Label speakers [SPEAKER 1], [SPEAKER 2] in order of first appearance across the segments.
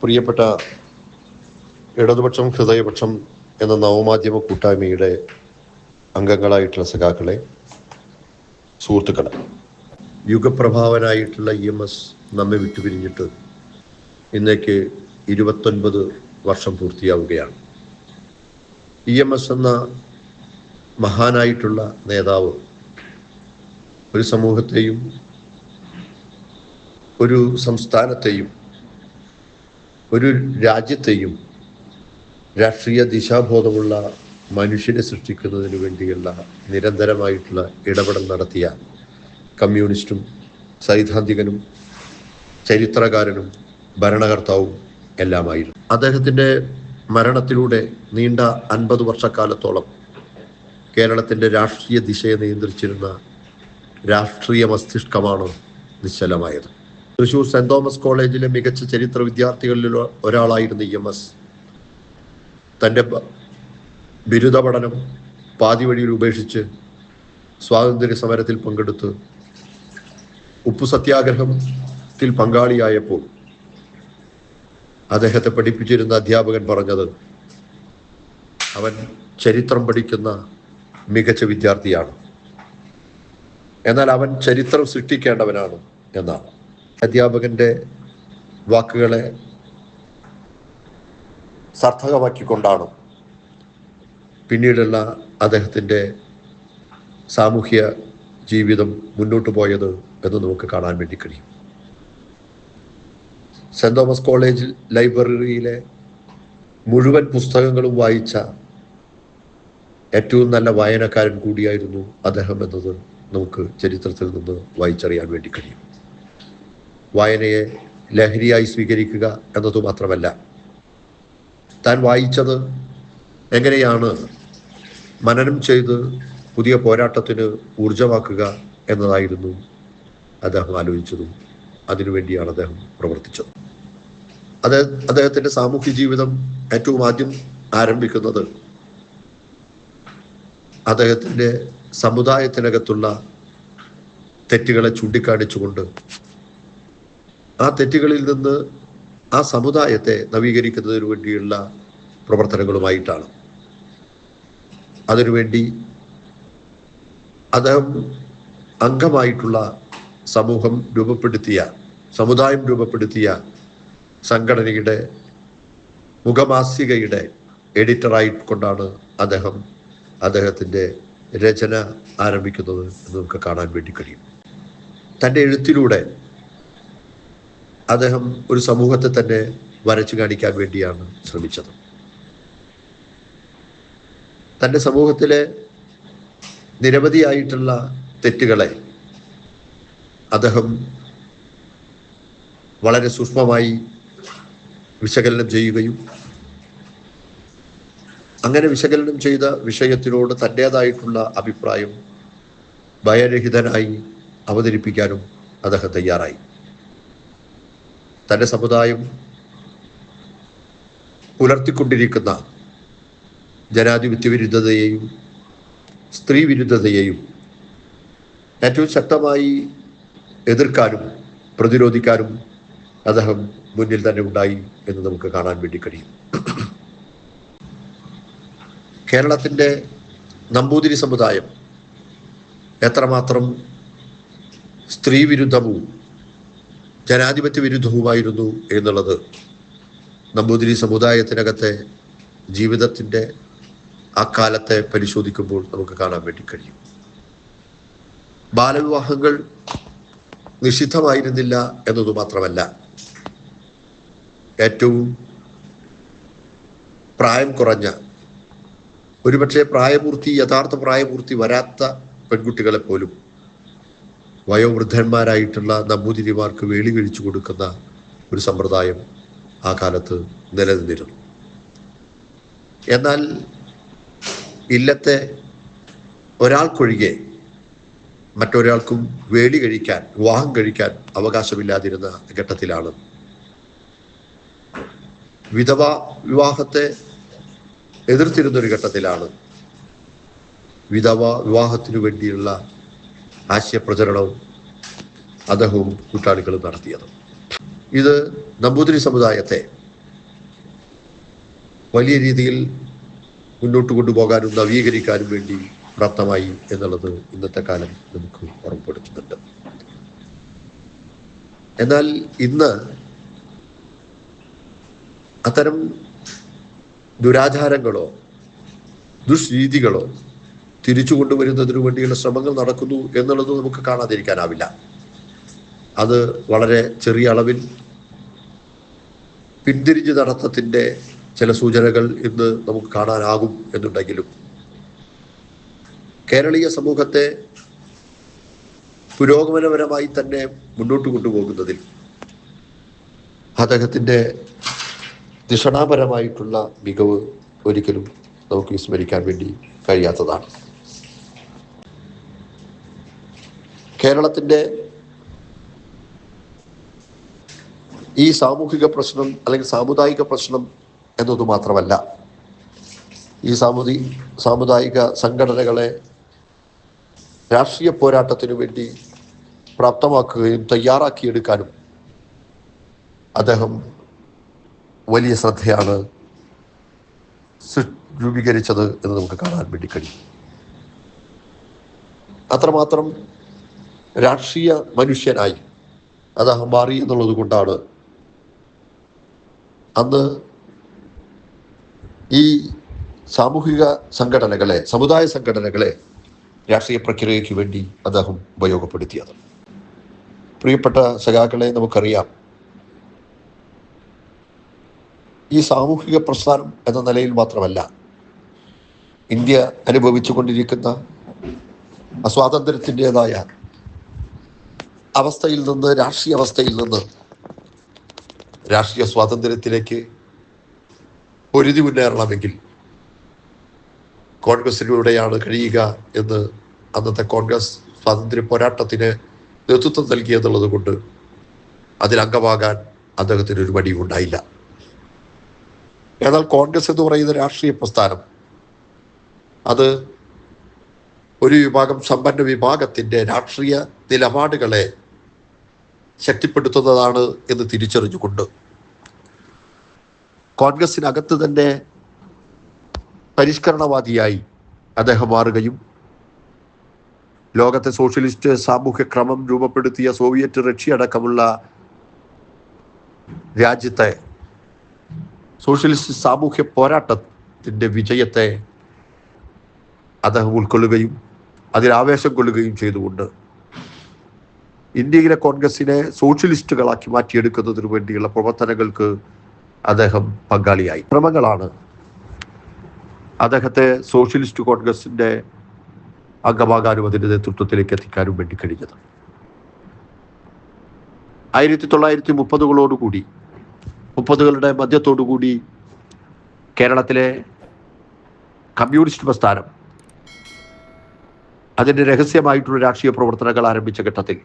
[SPEAKER 1] പ്രിയപ്പെട്ട ഇടതുപക്ഷം ഹൃദയപക്ഷം എന്ന നവമാധ്യമ കൂട്ടായ്മയുടെ അംഗങ്ങളായിട്ടുള്ള സഖാക്കളെ സുഹൃത്തുക്കളെ യുഗപ്രഭാവനായിട്ടുള്ള ഇ എം എസ് നമ്മെ വിട്ടുപിരിഞ്ഞിട്ട് ഇന്നേക്ക് ഇരുപത്തൊൻപത് വർഷം പൂർത്തിയാവുകയാണ്. ഇ എം എസ് എന്ന മഹാനായിട്ടുള്ള നേതാവ് ഒരു സമൂഹത്തെയും ഒരു സംസ്ഥാനത്തെയും ഒരു രാജ്യത്തെയും രാഷ്ട്രീയ ദിശാബോധമുള്ള മനുഷ്യരെ സൃഷ്ടിക്കുന്നതിന് വേണ്ടിയുള്ള നിരന്തരമായിട്ടുള്ള ഇടപെടൽ നടത്തിയ കമ്മ്യൂണിസ്റ്റും സൈദ്ധാന്തികനും ചരിത്രകാരനും ഭരണകർത്താവും എല്ലാമായിരുന്നു. അദ്ദേഹത്തിന്റെ മരണത്തിലൂടെ നീണ്ട അൻപത് വർഷക്കാലത്തോളം കേരളത്തിന്റെ രാഷ്ട്രീയ ദിശയെ നിയന്ത്രിച്ചിരുന്ന രാഷ്ട്രീയ മസ്തിഷ്കമാണ് നിശ്ചലമായത്. തൃശൂർ സെന്റ് തോമസ് കോളേജിലെ മികച്ച ചരിത്ര വിദ്യാർത്ഥികളിൽ ഒരാളായിരുന്നു ഇ എം എസ്. തന്റെ ബിരുദ പഠനം പാതി വഴിയിൽ ഉപേക്ഷിച്ച് സ്വാതന്ത്ര്യ സമരത്തിൽ പങ്കെടുത്ത് ഉപ്പു സത്യാഗ്രഹത്തിൽ പങ്കാളിയായപ്പോൾ അദ്ദേഹത്തെ പഠിപ്പിച്ചിരുന്ന അധ്യാപകൻ പറഞ്ഞത് അവൻ ചരിത്രം പഠിക്കുന്ന മികച്ച വിദ്യാർത്ഥിയാണ്. എന്നാൽ അവൻ ചരിത്രം സൃഷ്ടിക്കേണ്ടവനാണ് എന്നാണ്. അധ്യാപകന്റെ വാക്കുകളെ സാർത്ഥകമാക്കിക്കൊണ്ടാണ്? പിന്നീടുള്ള അദ്ദേഹത്തിന്റെ സാമൂഹ്യ ജീവിതം മുന്നോട്ട് പോയത് എന്ന് നമുക്ക് കാണാൻ വേണ്ടി കഴിയും. സെന്റ് തോമസ് കോളേജ് ലൈബ്രറിയിലെ മുഴുവൻ പുസ്തകങ്ങളും വായിച്ച ഏറ്റവും നല്ല വായനക്കാരൻ കൂടിയായിരുന്നു അദ്ദേഹം എന്നത് നമുക്ക് ചരിത്രത്തിൽ നിന്ന് വായിച്ചറിയാൻ വേണ്ടി കഴിയും. വായനയെ ലഹരിയായി സ്വീകരിക്കുക എന്നതു മാത്രമല്ല താൻ വായിച്ചത് എങ്ങനെയാണ് മനനം ചെയ്ത് പുതിയ പോരാട്ടത്തിന് ഊർജമാക്കുക എന്നതായിരുന്നു അദ്ദേഹം ആലോചിച്ചതും അതിനുവേണ്ടിയാണ് അദ്ദേഹം പ്രവർത്തിച്ചത്. അത് അദ്ദേഹത്തിന്റെ സാമൂഹ്യ ജീവിതം ഏറ്റവും ആദ്യം ആരംഭിക്കുന്നത് അദ്ദേഹത്തിന്റെ സമുദായത്തിനകത്തുള്ള തെറ്റുകളെ ചൂണ്ടിക്കാണിച്ചുകൊണ്ട് ആ തെറ്റുകളിൽ നിന്ന് ആ സമുദായത്തെ നവീകരിക്കുന്നതിന് വേണ്ടിയുള്ള പ്രവർത്തനങ്ങളുമായിട്ടാണ്. അതിനുവേണ്ടി അദ്ദേഹം അംഗമായിട്ടുള്ള സമൂഹം രൂപപ്പെടുത്തിയ സമുദായം രൂപപ്പെടുത്തിയ സംഘടനയുടെ മുഖമാസികയുടെ എഡിറ്ററായിക്കൊണ്ടാണ് അദ്ദേഹം അദ്ദേഹത്തിന്റെ രചന ആരംഭിക്കുന്നത് എന്ന് നമുക്ക് കാണാൻ വേണ്ടി കഴിയും. തന്റെ എഴുത്തിലൂടെ അദ്ദേഹം ഒരു സമൂഹത്തെ തന്നെ വരച്ചു കാണിക്കാൻ വേണ്ടിയാണ് ശ്രമിച്ചത്. തന്റെ സമൂഹത്തിലെ നിരവധിയായിട്ടുള്ള തെറ്റുകളെ അദ്ദേഹം വളരെ സൂക്ഷ്മമായി വിശകലനം ചെയ്യുകയും അങ്ങനെ വിശകലനം ചെയ്ത വിഷയത്തിനോട് തന്റേതായിട്ടുള്ള അഭിപ്രായം ഭയരഹിതനായി അവതരിപ്പിക്കാനും അദ്ദേഹം തയ്യാറായി. തന്റെ സമുദായം പുലർത്തിക്കൊണ്ടിരിക്കുന്ന ജനാധിപത്യ വിരുദ്ധതയെയും സ്ത്രീ വിരുദ്ധതയെയും ഏറ്റവും ശക്തമായി എതിർക്കാനും പ്രതിരോധിക്കാനും അദ്ദേഹം മുന്നിൽ തന്നെ ഉണ്ടായി എന്ന് നമുക്ക് കാണാൻ വേണ്ടി കഴിയും. കേരളത്തിന്റെ നമ്പൂതിരി സമുദായം എത്രമാത്രം സ്ത്രീ വിരുദ്ധവും ജനാധിപത്യ വിരുദ്ധവുമായിരുന്നു എന്നുള്ളത് നമ്പൂതിരി സമുദായത്തിനകത്തെ ജീവിതത്തിന്റെ ആ കാലത്തെ പരിശോധിക്കുമ്പോൾ നമുക്ക് കാണാൻ വേണ്ടി കഴിയും. ബാലവിവാഹങ്ങൾ നിഷിദ്ധമായിരുന്നില്ല എന്നത് മാത്രമല്ല ഏറ്റവും പ്രായം കുറഞ്ഞ ഒരുപക്ഷെ പ്രായപൂർത്തി യഥാർത്ഥ പ്രായപൂർത്തി വരാത്ത പെൺകുട്ടികളെ പോലും വയോവൃദ്ധന്മാരായിട്ടുള്ള നമ്പൂതിരിമാർക്ക് വേളി വിളിച്ചു കൊടുക്കുന്ന ഒരു സമ്പ്രദായം ആ കാലത്ത് നിലനിന്നിരുന്നു. എന്നാൽ ഇല്ലത്തെ ഒരാൾക്കൊഴികെ മറ്റൊരാൾക്കും വേളി കഴിക്കാൻ വിവാഹം കഴിക്കാൻ അവകാശമില്ലാതിരുന്ന ഘട്ടത്തിലാണ് വിധവ വിവാഹത്തെ എതിർത്തിരുന്ന ഒരു ഘട്ടത്തിലാണ് വിധവ വിവാഹത്തിനു വേണ്ടിയുള്ള ആശയപ്രചരണവും അദ്ദേഹവും കൂട്ടാളികളും നടത്തിയത്. ഇത് നമ്പൂതിരി സമുദായത്തെ വലിയ രീതിയിൽ മുന്നോട്ട് കൊണ്ടുപോകാനും നവീകരിക്കാനും വേണ്ടി പ്രാപ്തമായി എന്നുള്ളത് ഇന്നത്തെ കാലം നമുക്ക് ഓർമ്മപ്പെടുത്തുന്നുണ്ട്. എന്നാൽ ഇന്ന് അത്തരം ദുരാചാരങ്ങളോ ദുഷ്രീതികളോ തിരിച്ചു കൊണ്ടുവരുന്നതിനു വേണ്ടിയുള്ള ശ്രമങ്ങൾ നടക്കുന്നു എന്നുള്ളത് നമുക്ക് കാണാതിരിക്കാനാവില്ല. അത് വളരെ ചെറിയ അളവിൽ പിന്തിരിഞ്ഞു നടത്തത്തിന്റെ ചില സൂചനകൾ ഇന്ന് നമുക്ക് കാണാനാകും എന്നുണ്ടെങ്കിലും. കേരളീയ സമൂഹത്തെ പുരോഗമനപരമായി തന്നെ മുന്നോട്ട് കൊണ്ടുപോകുന്നതിൽ അദ്ദേഹത്തിന്റെ ദിഷണാപരമായിട്ടുള്ള മികവ് ഒരിക്കലും നമുക്ക് വിസ്മരിക്കാൻ വേണ്ടി കഴിയാത്തതാണ്. കേരളത്തിന്റെ ഈ സാമൂഹിക പ്രശ്നം അല്ലെങ്കിൽ സാമുദായിക പ്രശ്നം എന്നത് മാത്രമല്ല ഈ സാമുദി സാമുദായിക സംഘടനകളെ രാഷ്ട്രീയ പോരാട്ടത്തിനു വേണ്ടി പ്രാപ്തമാക്കുകയും തയ്യാറാക്കിയെടുക്കാനും അദ്ദേഹം വലിയ ശ്രദ്ധയാണ് രൂപീകരിച്ചത് എന്ന് നമുക്ക് കാണാൻ വേണ്ടി കഴിയും. അത്രമാത്രം രാഷ്ട്രീയ മനുഷ്യനായി. അദ്ദേഹം മാറി എന്നുള്ളത് കൊണ്ടാണ്. അന്ന് ഈ സാമൂഹിക സംഘടനകളെ സമുദായ സംഘടനകളെ രാഷ്ട്രീയ പ്രക്രിയയ്ക്ക് വേണ്ടി അദ്ദേഹം ഉപയോഗപ്പെടുത്തിയത്. പ്രിയപ്പെട്ട സഖാക്കളെ നമുക്കറിയാം. ഈ സാമൂഹിക പ്രസ്ഥാനം എന്ന നിലയിൽ മാത്രമല്ല ഇന്ത്യ അനുഭവിച്ചു കൊണ്ടിരിക്കുന്ന അസ്വാതന്ത്ര്യത്തിന്റെതായ അവസ്ഥയിൽ നിന്ന് രാഷ്ട്രീയ അവസ്ഥയിൽ നിന്ന് രാഷ്ട്രീയ സ്വാതന്ത്ര്യത്തിലേക്ക് പൊരുതി മുന്നേറണമെങ്കിൽ കോൺഗ്രസിലൂടെയാണ് കഴിയുക എന്ന് അന്നത്തെ കോൺഗ്രസ് സ്വാതന്ത്ര്യ പോരാട്ടത്തിന് നേതൃത്വം നൽകിയെന്നുള്ളത് കൊണ്ട് അതിലംഗമാകാൻ അദ്ദേഹത്തിന് ഒരു മടിയും ഉണ്ടായില്ല. എന്നാൽ കോൺഗ്രസ് എന്ന് പറയുന്ന രാഷ്ട്രീയ പ്രസ്ഥാനം അത് ഒരു വിഭാഗം സമ്പന്ന വിഭാഗത്തിന്റെ രാഷ്ട്രീയ നിലപാടുകളെ ശക്തിപ്പെടുത്തുന്നതാണ് എന്ന് തിരിച്ചറിഞ്ഞുകൊണ്ട് കോൺഗ്രസിനകത്ത് തന്നെ പരിഷ്കരണവാദിയായി അദ്ദേഹം മാറുകയും ലോകത്തെ സോഷ്യലിസ്റ്റ് സാമൂഹ്യ ക്രമം രൂപപ്പെടുത്തിയ സോവിയറ്റ് റഷ്യ അടക്കമുള്ള രാജ്യത്തെ സോഷ്യലിസ്റ്റ് സാമൂഹ്യ പോരാട്ടത്തിന്റെ വിജയത്തെ അദ്ദേഹം ഉൾക്കൊള്ളുകയും അതിൽ ആവേശം കൊള്ളുകയും ചെയ്തുകൊണ്ട് ഇന്ത്യയിലെ കോൺഗ്രസിനെ സോഷ്യലിസ്റ്റുകളാക്കി മാറ്റിയെടുക്കുന്നതിനു വേണ്ടിയുള്ള പ്രവർത്തനങ്ങൾക്ക് അദ്ദേഹം പങ്കാളിയായി. ശ്രമങ്ങളാണ് അദ്ദേഹത്തെ സോഷ്യലിസ്റ്റ് കോൺഗ്രസിന്റെ അംഗമാകാനും അതിന്റെ നേതൃത്വത്തിലേക്ക് എത്തിക്കാനും വേണ്ടി കഴിഞ്ഞത്. ആയിരത്തി തൊള്ളായിരത്തി മുപ്പതുകളോടുകൂടി മുപ്പതുകളുടെ മധ്യത്തോടുകൂടി കേരളത്തിലെ കമ്മ്യൂണിസ്റ്റ് പ്രസ്ഥാനം അതിന്റെ രഹസ്യമായിട്ടുള്ള രാഷ്ട്രീയ പ്രവർത്തനങ്ങൾ ആരംഭിച്ച ഘട്ടത്തിൽ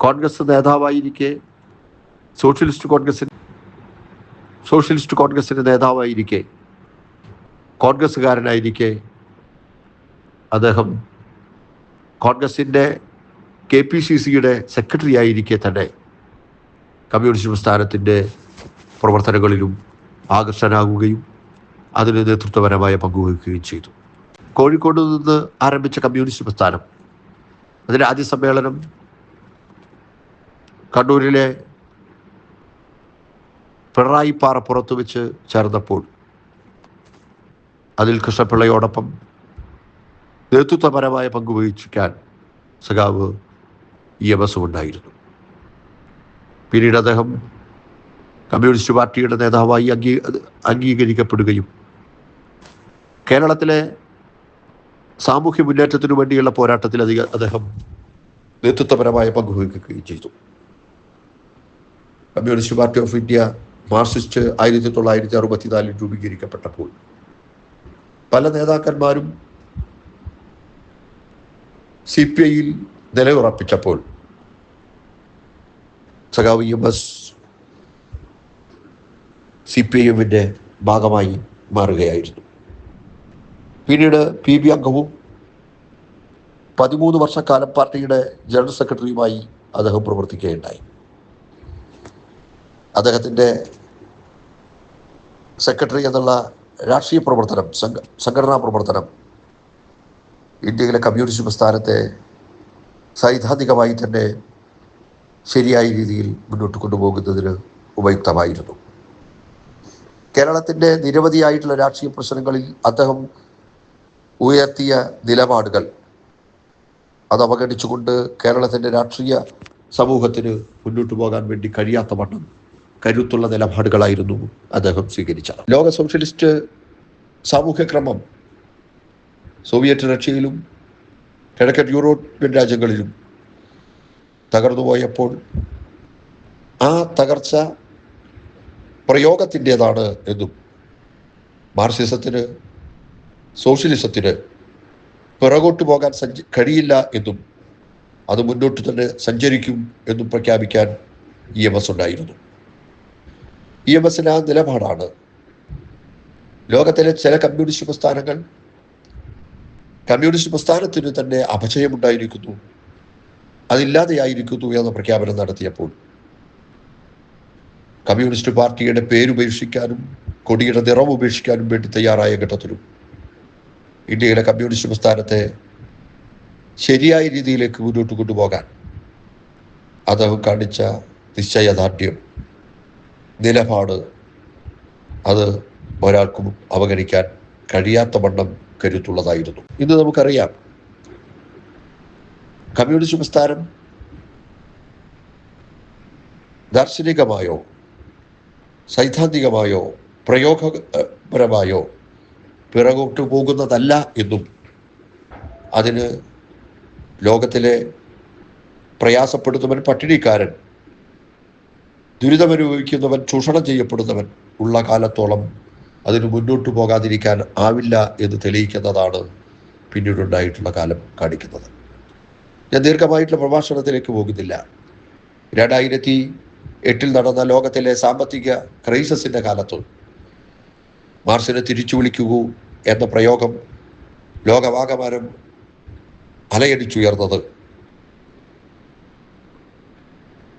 [SPEAKER 1] കോൺഗ്രസ് നേതാവായിരിക്കെ സോഷ്യലിസ്റ്റ് കോൺഗ്രസിന് സോഷ്യലിസ്റ്റ് കോൺഗ്രസിന്റെ നേതാവായിരിക്കെ കോൺഗ്രസ്സുകാരനായിരിക്കെ അദ്ദേഹം കോൺഗ്രസിന്റെ കെ പി സി സിയുടെ സെക്രട്ടറി ആയിരിക്കെ തന്നെ കമ്മ്യൂണിസ്റ്റ് പ്രസ്ഥാനത്തിന്റെ പ്രവർത്തനങ്ങളിലും ആകർഷനാകുകയും അതിന് നേതൃത്വപരമായ പങ്കുവഹിക്കുകയും ചെയ്തു. കോഴിക്കോട് നിന്ന് ആരംഭിച്ച കമ്മ്യൂണിസ്റ്റ് പ്രസ്ഥാനം അതിന്റെ ആദ്യ സമ്മേളനം കണ്ണൂരിലെ പിണറായി പാറപ്പുറത്ത് വെച്ച് ചേർന്നപ്പോൾ അതിൽ കൃഷ്ണപിള്ളയോടൊപ്പം നേതൃത്വപരമായ പങ്കുവഹിക്കാൻ സഖാവ് ഇ എം ഉണ്ടായിരുന്നു. പിന്നീട് അദ്ദേഹം കമ്മ്യൂണിസ്റ്റ് പാർട്ടിയുടെ നേതാവായി അംഗീ അംഗീകരിക്കപ്പെടുകയും കേരളത്തിലെ സാമൂഹ്യ മുന്നേറ്റത്തിനു വേണ്ടിയുള്ള പോരാട്ടത്തിൽ അധികം അദ്ദേഹം നേതൃത്വപരമായ പങ്കുവഹിക്കുകയും ചെയ്തു. Communist party of India Marxist ആയിരത്തി തൊള്ളായിരത്തി അറുപത്തിനാലിൽ രൂപീകരിക്കപ്പെട്ടപ്പോൾ പല നേതാക്കന്മാരും സി പി ഐയിൽ നിലയുറപ്പിച്ചപ്പോൾ സഖാവ് U S C P I എമ്മിന്റെ ഭാഗമായി മാറുകയായിരുന്നു. പിന്നീട് പി ബി അംഗവും പതിമൂന്ന് വർഷക്കാലം പാർട്ടിയുടെ ജനറൽ സെക്രട്ടറിയുമായി അദ്ദേഹം പ്രവർത്തിക്കുകയുണ്ടായി. അദ്ദേഹത്തിന്റെ സെക്രട്ടറി എന്നുള്ള രാഷ്ട്രീയ പ്രവർത്തനം സംഘ സംഘടനാ പ്രവർത്തനം ഇന്ത്യയിലെ കമ്മ്യൂണിസ്റ്റ് പ്രസ്ഥാനത്തെ സൈദ്ധാന്തികമായി തന്നെ ശരിയായ രീതിയിൽ മുന്നോട്ട് കൊണ്ടുപോകുന്നതിന് ഉപയുക്തമായിരുന്നു. കേരളത്തിന്റെ നിരവധിയായിട്ടുള്ള രാഷ്ട്രീയ പ്രശ്നങ്ങളിൽ അദ്ദേഹം ഉയർത്തിയ നിലപാടുകൾ അത് അവഗണിച്ചുകൊണ്ട് കേരളത്തിന്റെ രാഷ്ട്രീയ സമൂഹത്തിന് മുന്നോട്ട് പോകാൻ വേണ്ടി കഴിയാത്ത വണ്ണം കരുത്തുള്ള നിലപാടുകളായിരുന്നു അദ്ദേഹം സ്വീകരിച്ചത്. ലോക സോഷ്യലിസ്റ്റ് സാമൂഹ്യക്രമം സോവിയറ്റ് റഷ്യയിലും കിഴക്കൻ യൂറോപ്യൻ രാജ്യങ്ങളിലും തകർന്നുപോയപ്പോൾ ആ തകർച്ച പ്രയോഗത്തിന്റെതാണ് എന്നും മാർസിസത്തിന് സോഷ്യലിസത്തിന് പിറകോട്ട് പോകാൻ സഞ്ച കഴിയില്ല എന്നും അത് മുന്നോട്ട് തന്നെ സഞ്ചരിക്കും എന്നും പ്രഖ്യാപിക്കാൻ ഇ എം എസ് ഉണ്ടായിരുന്നു. ഇ എം എസിന് ആ നിലപാടാണ്. ലോകത്തിലെ ചില കമ്മ്യൂണിസ്റ്റ് പ്രസ്ഥാനങ്ങൾ കമ്മ്യൂണിസ്റ്റ് പ്രസ്ഥാനത്തിന് തന്നെ അപജയമുണ്ടായിരിക്കുന്നു അതില്ലാതെയായിരിക്കുന്നു എന്ന പ്രഖ്യാപനം നടത്തിയപ്പോൾ കമ്മ്യൂണിസ്റ്റ് പാർട്ടിയുടെ പേരുപേക്ഷിക്കാനും കൊടിയുടെ നിറം ഉപേക്ഷിക്കാനും വേണ്ടി തയ്യാറായ ഘട്ടത്തിലും ഇന്ത്യയിലെ കമ്മ്യൂണിസ്റ്റ് പ്രസ്ഥാനത്തെ ശരിയായ രീതിയിലേക്ക് മുന്നോട്ട് കൊണ്ടുപോകാൻ അദ്ദേഹം കാണിച്ച നിശ്ചയദാർഢ്യം നിലപാട്. അത് ഒരാൾക്കും അവഗണിക്കാൻ കഴിയാത്ത വണ്ണം കരുത്തുള്ളതായിരുന്നു. ഇന്ന് നമുക്കറിയാം. കമ്മ്യൂണിസ്റ്റ് പ്രസ്ഥാനം ദാർശനികമായോ സൈദ്ധാന്തികമായോ പ്രയോഗപരമായോ പിറകോട്ട് പോകുന്നതല്ല എന്നും അതിന് ലോകത്തിലെ പ്രയാസപ്പെടുത്തുമ്പോൾ പട്ടിണിക്കാരൻ ദുരിതമനുഭവിക്കുന്നവൻ ചൂഷണം ചെയ്യപ്പെടുന്നവൻ ഉള്ള കാലത്തോളം അതിന് മുന്നോട്ട് പോകാതിരിക്കാൻ ആവില്ല എന്ന് തെളിയിക്കുന്നതാണ് പിന്നീടുണ്ടായിട്ടുള്ള കാലം കാണിക്കുന്നത്. ഞാൻ ദീർഘമായിട്ടുള്ള പ്രഭാഷണത്തിലേക്ക് പോകുന്നില്ല. രണ്ടായിരത്തി എട്ടിൽ നടന്ന ലോകത്തിലെ സാമ്പത്തിക ക്രൈസിസിന്റെ കാലത്ത് മാർസിനെ തിരിച്ചു വിളിക്കൂ എന്ന പ്രയോഗം ലോകവാകമാനം അലയടിച്ചുയർന്നത്.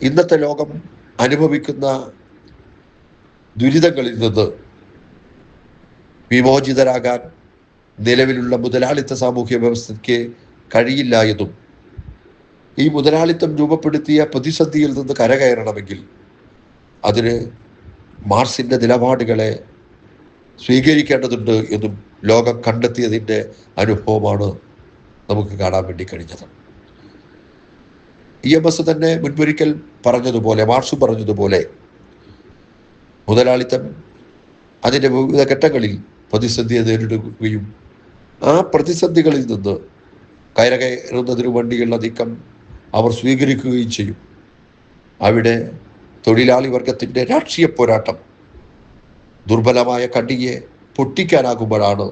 [SPEAKER 1] ഇന്നത്തെ ലോകം അനുഭവിക്കുന്ന ദുരിതങ്ങളിൽ നിന്ന് വിമോചിതരാകാൻ നിലവിലുള്ള മുതലാളിത്ത സാമൂഹ്യ വ്യവസ്ഥയ്ക്ക് കഴിയില്ല എന്നും ഈ മുതലാളിത്തം രൂപപ്പെടുത്തിയ പ്രതിസന്ധിയിൽ നിന്ന് കരകയറണമെങ്കിൽ അതിന് മാർസിന്റെ നിലപാടുകളെ സ്വീകരിക്കേണ്ടതുണ്ട് എന്നും ലോകം കണ്ടെത്തിയതിന്റെ അനുഭവമാണ് നമുക്ക് കാണാൻ വേണ്ടി കഴിഞ്ഞത്. ഇ എം എസ് തന്നെ മുൻപൊരിക്കൽ പറഞ്ഞതുപോലെ മാർഷു പറഞ്ഞതുപോലെ മുതലാളിത്തം അതിന്റെ വിവിധ ഘട്ടങ്ങളിൽ പ്രതിസന്ധിയെ നേരിടുകയും ആ പ്രതിസന്ധികളിൽ നിന്ന് കയറകയറുന്നതിനു വേണ്ടിയുള്ള നീക്കം അവർ സ്വീകരിക്കുകയും ചെയ്യും. അവിടെ തൊഴിലാളി വർഗത്തിന്റെ രാഷ്ട്രീയ പോരാട്ടം ദുർബലമായ കണ്ണിയെ പൊട്ടിക്കാനാകുമ്പോഴാണ്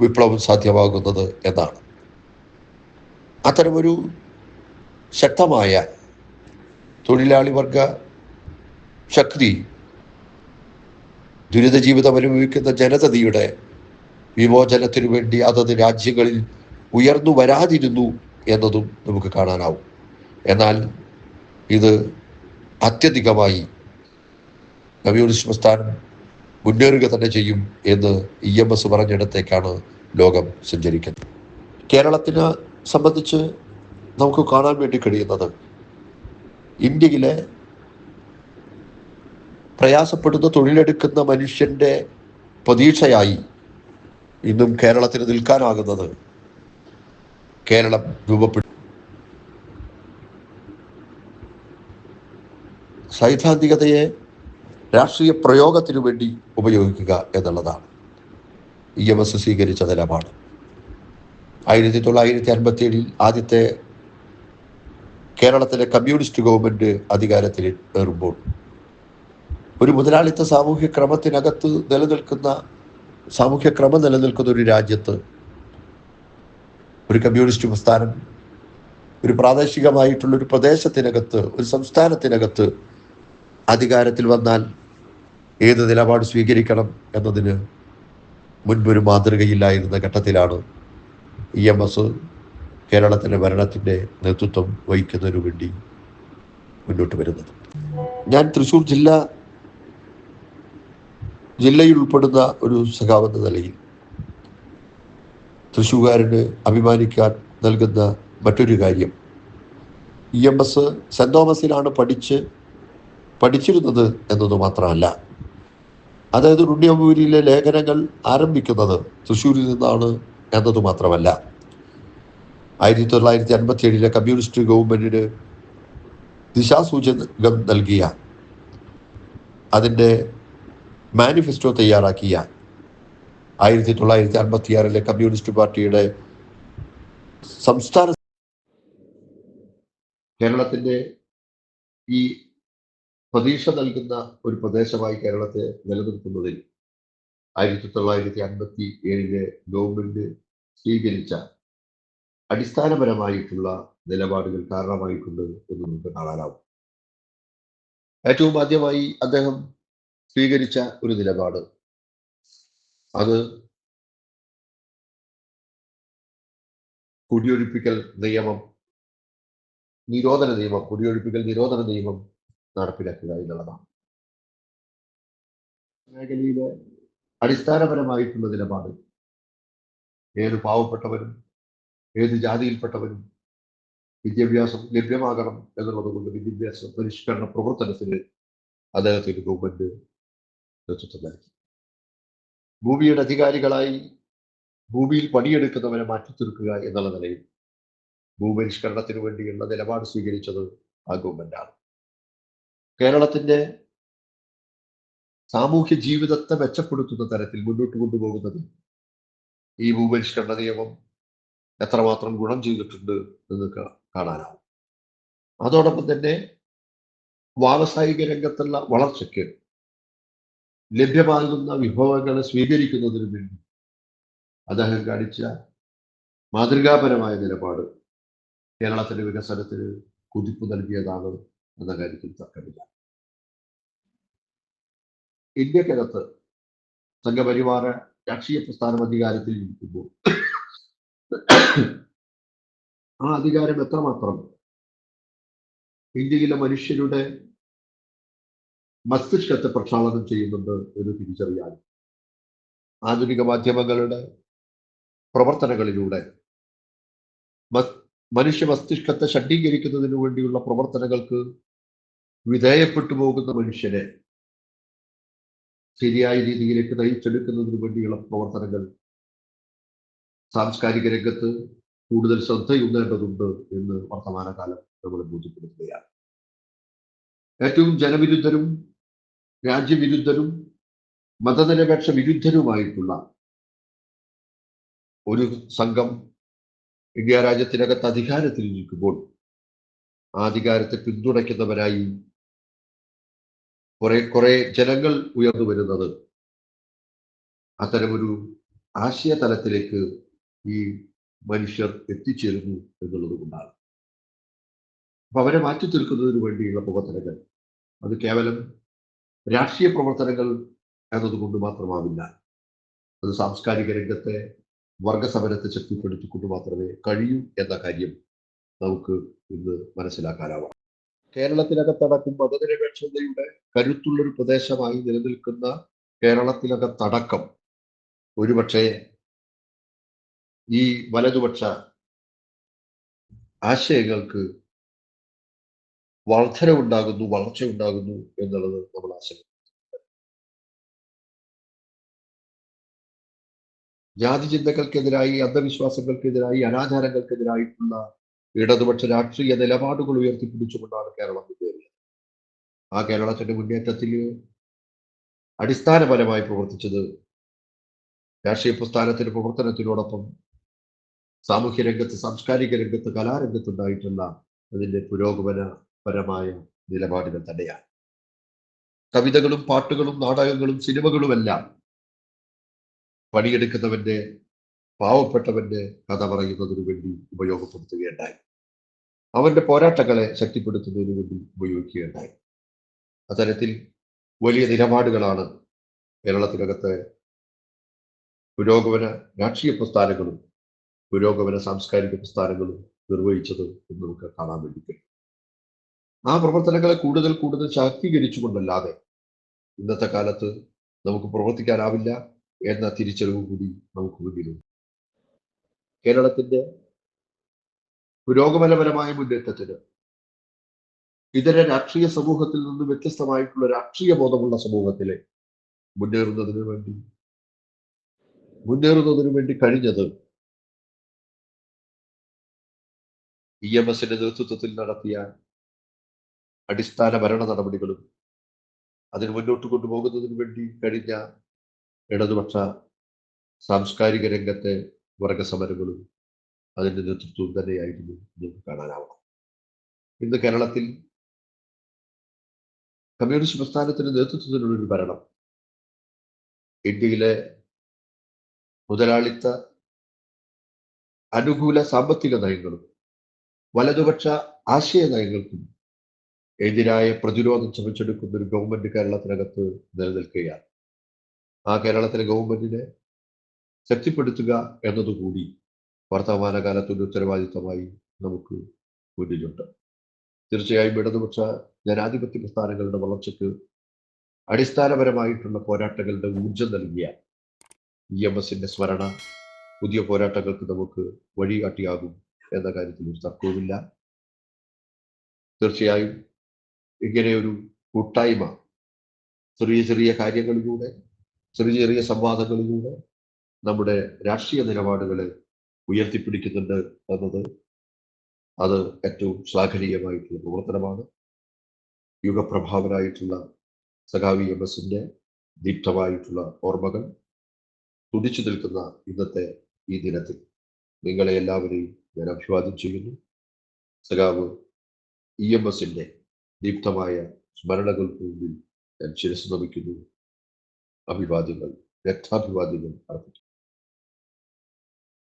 [SPEAKER 1] വിപ്ലവം സാധ്യമാകുന്നത് എന്നാണ്. അത്തരമൊരു ശക്തമായ തൊഴിലാളി വർഗ ശക്തി ദുരിത ജീവിതം അനുഭവിക്കുന്ന ജനതയുടെ വിമോചനത്തിനു വേണ്ടി അതത് രാജ്യങ്ങളിൽ ഉയർന്നു വരാതിരുന്നു എന്നതും നമുക്ക് കാണാനാവും. എന്നാൽ ഇത് അത്യധികമായി കമ്മ്യൂണിസ്റ്റ് പ്രസ്ഥാനം മുന്നേറുക തന്നെ ചെയ്യും എന്ന് ഇ എം എസ് പറഞ്ഞിടത്തേക്കാണ് ലോകം സഞ്ചരിക്കുന്നത്. കേരളത്തിനെ സംബന്ധിച്ച് നമുക്ക് കാണാൻ വേണ്ടി കഴിയുന്നത്. ഇന്ത്യയിലെ പ്രയാസപ്പെടുന്ന തൊഴിലെടുക്കുന്ന മനുഷ്യന്റെ പ്രതീക്ഷയായി ഇന്നും കേരളത്തിന് നിൽക്കാനാകുന്നത്. കേരളം രൂപപ്പെട്ടു സൈദ്ധാന്തികതയെ രാഷ്ട്രീയ പ്രയോഗത്തിനു വേണ്ടി ഉപയോഗിക്കുക എന്നുള്ളതാണ്. ഇ എം എസ് സ്വീകരിച്ച നിലപാട്. ആയിരത്തി തൊള്ളായിരത്തി അൻപത്തി ഏഴിൽ ആദ്യത്തെ കേരളത്തിലെ കമ്മ്യൂണിസ്റ്റ് ഗവൺമെന്റ് അധികാരത്തിൽ ഏറുമ്പോൾ ഒരു മുതലാളിത്ത സാമൂഹ്യ ക്രമത്തിനകത്ത് നിലനിൽക്കുന്ന സാമൂഹ്യ ക്രമം നിലനിൽക്കുന്ന ഒരു രാജ്യത്ത് ഒരു കമ്മ്യൂണിസ്റ്റ് പ്രസ്ഥാനം ഒരു പ്രാദേശികമായിട്ടുള്ള ഒരു പ്രദേശത്തിനകത്ത് ഒരു സംസ്ഥാനത്തിനകത്ത് അധികാരത്തിൽ വന്നാൽ ഏത് നിലപാട് സ്വീകരിക്കണം എന്നതിന് മുൻപൊരു മാതൃകയില്ലായിരുന്ന ഘട്ടത്തിലാണ് ഇ എം എസ് കേരളത്തിന്റെ ഭരണത്തിന്റെ നേതൃത്വം വഹിക്കുന്നതിനു വേണ്ടി മുന്നോട്ട് വരുന്നത്. ഞാൻ തൃശ്ശൂർ ജില്ല ജില്ലയിൽ ഉൾപ്പെടുന്ന ഒരു സഖാവെന്ന നിലയിൽ തൃശ്ശൂകാരന് അഭിമാനിക്കാൻ നൽകുന്ന മറ്റൊരു കാര്യം ഇ എം എസ് സെന്റ് തോമസിലാണ് പഠിച്ച് പഠിച്ചിരുന്നത് എന്നത് മാത്രമല്ല. അതായത് ഉണ്ണിയമ്പൂരിയിലെ ലേഖനങ്ങൾ ആരംഭിക്കുന്നത് തൃശ്ശൂരിൽ നിന്നാണ് എന്നത് മാത്രമല്ല ആയിരത്തി തൊള്ളായിരത്തി അൻപത്തി ഏഴിലെ കമ്മ്യൂണിസ്റ്റ് ഗവൺമെന്റിന് ദിശാസൂചകം നൽകിയ അതിന്റെ മാനിഫെസ്റ്റോ തയ്യാറാക്കിയ ആയിരത്തി തൊള്ളായിരത്തി അൻപത്തി ആറിലെ കമ്മ്യൂണിസ്റ്റ് പാർട്ടിയുടെ സംസ്ഥാന കേരളത്തിന്റെ ഈ പ്രതീക്ഷ നൽകുന്ന ഒരു പ്രദേശമായി കേരളത്തെ നിലനിർത്തുന്നതിൽ ആയിരത്തി തൊള്ളായിരത്തി അൻപത്തി ഏഴിലെ ഗവൺമെന്റ് സ്വീകരിച്ച അടിസ്ഥാനപരമായിട്ടുള്ള നിലപാടുകൾ കാരണമായിട്ടുണ്ട് എന്ന് നമുക്ക് കാണാനാവും. ഏറ്റവും ആദ്യമായി അദ്ദേഹം സ്വീകരിച്ച ഒരു നിലപാട്. അത് കുടിയൊഴിപ്പിക്കൽ നിയമം നിരോധന നിയമം കുടിയൊഴിപ്പിക്കൽ നിരോധന നിയമം നടപ്പിലാക്കുക എന്നുള്ളതാണ്. മേഖലയിലെ അടിസ്ഥാനപരമായിട്ടുള്ള നിലപാട്. ഏത് പാവപ്പെട്ടവരും ഏത് ജാതിയിൽപ്പെട്ടവരും വിദ്യാഭ്യാസം ലഭ്യമാകണം എന്നുള്ളത് കൊണ്ട് വിദ്യാഭ്യാസ പരിഷ്കരണ പ്രവർത്തനത്തിന് അദ്ദേഹത്തിന് ഗവൺമെന്റ് നേതൃത്വം നൽകി. ഭൂമിയുടെ അധികാരികളായി ഭൂമിയിൽ പണിയെടുക്കുന്നവരെ മാറ്റി തീർക്കുക എന്നുള്ള നിലയിൽ ഭൂപരിഷ്കരണത്തിന് വേണ്ടിയുള്ള നിലപാട് സ്വീകരിച്ചത് ആ ഗവൺമെന്റാണ് കേരളത്തിന്റെ സാമൂഹ്യ ജീവിതത്തെ മെച്ചപ്പെടുത്തുന്ന തരത്തിൽ മുന്നോട്ട് കൊണ്ടുപോകുന്നതിൽ ഈ ഭൂപരിഷ്കരണ നിയമം എത്രമാത്രം ഗുണം ചെയ്തിട്ടുണ്ട് എന്ന് കാണാനാവും. അതോടൊപ്പം തന്നെ വ്യാവസായിക രംഗത്തുള്ള വളർച്ചയ്ക്ക് ലഭ്യമാകുന്ന വിഭവങ്ങളെ സ്വീകരിക്കുന്നതിന് വേണ്ടി അദ്ദേഹം കാണിച്ച മാതൃകാപരമായ നിലപാട് കേരളത്തിന്റെ വികസനത്തിന് കുതിപ്പ് നൽകിയതാണ് എന്ന കാര്യത്തിൽ തർക്കമില്ല. ഇന്ത്യക്കകത്ത് സംഘപരിവാര രാഷ്ട്രീയ പ്രസ്ഥാനം അധികാരത്തിൽ ഇരിക്കുമ്പോൾ ആ അധികാരം എത്രമാത്രം? ഇന്ത്യയിലെ മനുഷ്യരുടെ മസ്തിഷ്കത്തെ പ്രക്ഷാളനം ചെയ്യുന്നുണ്ട് എന്ന് തിരിച്ചറിയാൻ ആധുനിക മാധ്യമങ്ങളുടെ പ്രവർത്തനങ്ങളിലൂടെ മനുഷ്യ മസ്തിഷ്കത്തെ ഷഡ്ഡീകരിക്കുന്നതിനു വേണ്ടിയുള്ള പ്രവർത്തനങ്ങൾക്ക് വിധേയപ്പെട്ടു പോകുന്ന മനുഷ്യനെ ശരിയായ രീതിയിലേക്ക് നയിച്ചെടുക്കുന്നതിന് വേണ്ടിയുള്ള പ്രവർത്തനങ്ങൾ സാംസ്കാരിക രംഗത്ത് കൂടുതൽ ശ്രദ്ധയുണ്ടേണ്ടതുണ്ട് എന്ന് വർത്തമാനകാലം നമ്മൾ ബോധ്യപ്പെടുത്തുകയാണ്. ഏറ്റവും ജനവിരുദ്ധരും രാജ്യവിരുദ്ധരും മതനിരപേക്ഷ വിരുദ്ധരുമായിട്ടുള്ള ഒരു സംഘം ഇന്ത്യ രാജ്യത്തിനകത്ത് അധികാരത്തിൽ നിൽക്കുമ്പോൾ ആ അധികാരത്തെ പിന്തുണയ്ക്കുന്നവരായി കുറെ കുറെ ജനങ്ങൾ ഉയർന്നു വരുന്നത് അത്തരമൊരു ആശയ തലത്തിലേക്ക് ഈ മനുഷ്യർ എത്തിച്ചേരുന്നു എന്നുള്ളത് കൊണ്ടാണ്. അപ്പൊ അവരെ മാറ്റി തീർക്കുന്നതിന് വേണ്ടിയുള്ള പ്രവർത്തനങ്ങൾ അത് കേവലം രാഷ്ട്രീയ പ്രവർത്തനങ്ങൾ എന്നതുകൊണ്ട് മാത്രമാവില്ല. അത് സാംസ്കാരിക രംഗത്തെ വർഗസമരത്തെ ശക്തിപ്പെടുത്തിക്കൊണ്ട് മാത്രമേ കഴിയൂ എന്ന കാര്യം നമുക്ക് ഇന്ന് മനസ്സിലാക്കാനാവാം. കേരളത്തിനകത്തടക്കം മതനിരപേക്ഷതയുടെ കരുത്തുള്ളൊരു പ്രദേശമായി നിലനിൽക്കുന്ന കേരളത്തിനകത്തടക്കം ഒരുപക്ഷെ ഈ വലതുപക്ഷ ആശയങ്ങൾക്ക് വളർച്ച ഉണ്ടാകുന്നു എന്നുള്ളത് നമ്മൾ ആശങ്ക ജാതി ചിന്തകൾക്കെതിരായി അന്ധവിശ്വാസങ്ങൾക്കെതിരായി അനാചാരങ്ങൾക്കെതിരായിട്ടുള്ള ഇടതുപക്ഷ രാഷ്ട്രീയ നിലപാടുകൾ ഉയർത്തിപ്പിടിച്ചുകൊണ്ടാണ് കേരളം മുന്നേറിയത്. ആ കേരളത്തിന്റെ മുന്നേറ്റത്തിൽ അടിസ്ഥാനപരമായി പ്രവർത്തിച്ചത് രാഷ്ട്രീയ പ്രസ്ഥാനത്തിന്റെ പ്രവർത്തനത്തിനോടൊപ്പം സാമൂഹ്യ രംഗത്ത് സാംസ്കാരിക രംഗത്ത് കലാരംഗത്തുണ്ടായിട്ടുള്ള അതിന്റെ പുരോഗമനപരമായ നിലപാടുകൾ തന്നെയാണ്. കവിതകളും പാട്ടുകളും നാടകങ്ങളും സിനിമകളുമെല്ലാം പണിയെടുക്കുന്നവന്റെ പാവപ്പെട്ടവന്റെ കഥ പറയുന്നതിനു വേണ്ടി ഉപയോഗപ്പെടുത്തുകയുണ്ടായി. അവന്റെ പോരാട്ടങ്ങളെ ശക്തിപ്പെടുത്തുന്നതിനു വേണ്ടി ഉപയോഗിക്കുകയുണ്ടായി. അത്തരത്തിൽ വലിയ നിലപാടുകളാണ് കേരളത്തിനകത്തെ പുരോഗമന രാഷ്ട്രീയ പ്രസ്ഥാനങ്ങളും പുരോഗമന സാംസ്കാരിക പ്രസ്ഥാനങ്ങളും നിർവഹിച്ചത് എന്ന് നമുക്ക് കാണാൻ വേണ്ടി കഴിയും ആ പ്രവർത്തനങ്ങളെ കൂടുതൽ കൂടുതൽ ശാക്തീകരിച്ചുകൊണ്ടല്ലാതെ ഇന്നത്തെ കാലത്ത് നമുക്ക് പ്രവർത്തിക്കാനാവില്ല എന്ന തിരിച്ചറിവ് കൂടി നമുക്ക് മുന്നിലുണ്ട്. കേരളത്തിന്റെ പുരോഗമനപരമായ മുന്നേറ്റത്തിന് ഇതര രാഷ്ട്രീയ സമൂഹത്തിൽ നിന്ന് വ്യത്യസ്തമായിട്ടുള്ള രാഷ്ട്രീയ ബോധമുള്ള സമൂഹത്തിലെ മുന്നേറുന്നതിന് വേണ്ടി മുന്നേറുന്നതിന് വേണ്ടി കഴിഞ്ഞത് ഇ എം എസിന്റെ നേതൃത്വത്തിൽ നടത്തിയ അടിസ്ഥാന ഭരണ നടപടികളും അതിന് മുന്നോട്ട് കൊണ്ടുപോകുന്നതിന് വേണ്ടി കഴിഞ്ഞ ഇടതുപക്ഷ സാംസ്കാരിക രംഗത്തെ വർഗസമരങ്ങളും അതിന്റെ നേതൃത്വവും തന്നെയായിരുന്നു നമുക്ക് കാണാനാവണം ഇന്ന് കേരളത്തിൽ കമ്മ്യൂണിസ്റ്റ് പ്രസ്ഥാനത്തിന്റെ നേതൃത്വത്തിലുള്ള ഒരു ഭരണം ഇന്ത്യയിലെ മുതലാളിത്ത അനുകൂല സാമ്പത്തിക നയങ്ങളും വലതുപക്ഷ ആശയ നയങ്ങൾക്കും എതിരായ പ്രതിരോധം ചമച്ചെടുക്കുന്ന ഒരു ഗവൺമെന്റ് കേരളത്തിനകത്ത് നിലനിൽക്കുകയാണ്. ആ കേരളത്തിലെ ഗവൺമെന്റിനെ ശക്തിപ്പെടുത്തുക എന്നതുകൂടി വർത്തമാനകാലത്തിന്റെ ഉത്തരവാദിത്തമായി നമുക്ക് മുന്നിലുണ്ട്. തീർച്ചയായും ഇടതുപക്ഷ ജനാധിപത്യ പ്രസ്ഥാനങ്ങളുടെ വളർച്ചയ്ക്ക് അടിസ്ഥാനപരമായിട്ടുള്ള പോരാട്ടങ്ങളുടെ ഊർജം നൽകിയ ഇ എം എസിന്റെ സ്മരണ പുതിയ പോരാട്ടങ്ങൾക്ക് നമുക്ക് വഴികാട്ടിയാകും. എന്ന കാര്യത്തിൽ ഒരു തർക്കവുമില്ല തീർച്ചയായും ഇങ്ങനെയൊരു കൂട്ടായ്മ ചെറിയ ചെറിയ കാര്യങ്ങളിലൂടെ ചെറിയ ചെറിയ സംവാദങ്ങളിലൂടെ നമ്മുടെ രാഷ്ട്രീയ നിലപാടുകളെ ഉയർത്തിപ്പിടിക്കുന്നുണ്ട് എന്നത് അത് ഏറ്റവും ശ്ലാഘനീയമായിട്ടുള്ള പ്രവർത്തനമാണ്. യുഗപ്രഭാവനായിട്ടുള്ള സഖാവി എം എസിന്റെ ദീപ്തമായിട്ടുള്ള ഓർമ്മകൾ തുടിച്ചു നിൽക്കുന്ന ഇന്നത്തെ ഈ ദിനത്തിൽ. നിങ്ങളെ എല്ലാവരെയും ഞാൻ അഭിവാദ്യം ചെയ്യുന്നു. സഖാവ് ഇ എം എസിന്റെ ദീപ്തമായ സ്മരണകൾക്ക് മുമ്പിൽ ഞാൻ ശിരസ് നമിക്കുന്നു അഭിവാദ്യങ്ങൾ രക്താഭിവാദ്യങ്ങൾ അർപ്പിക്കുന്നു.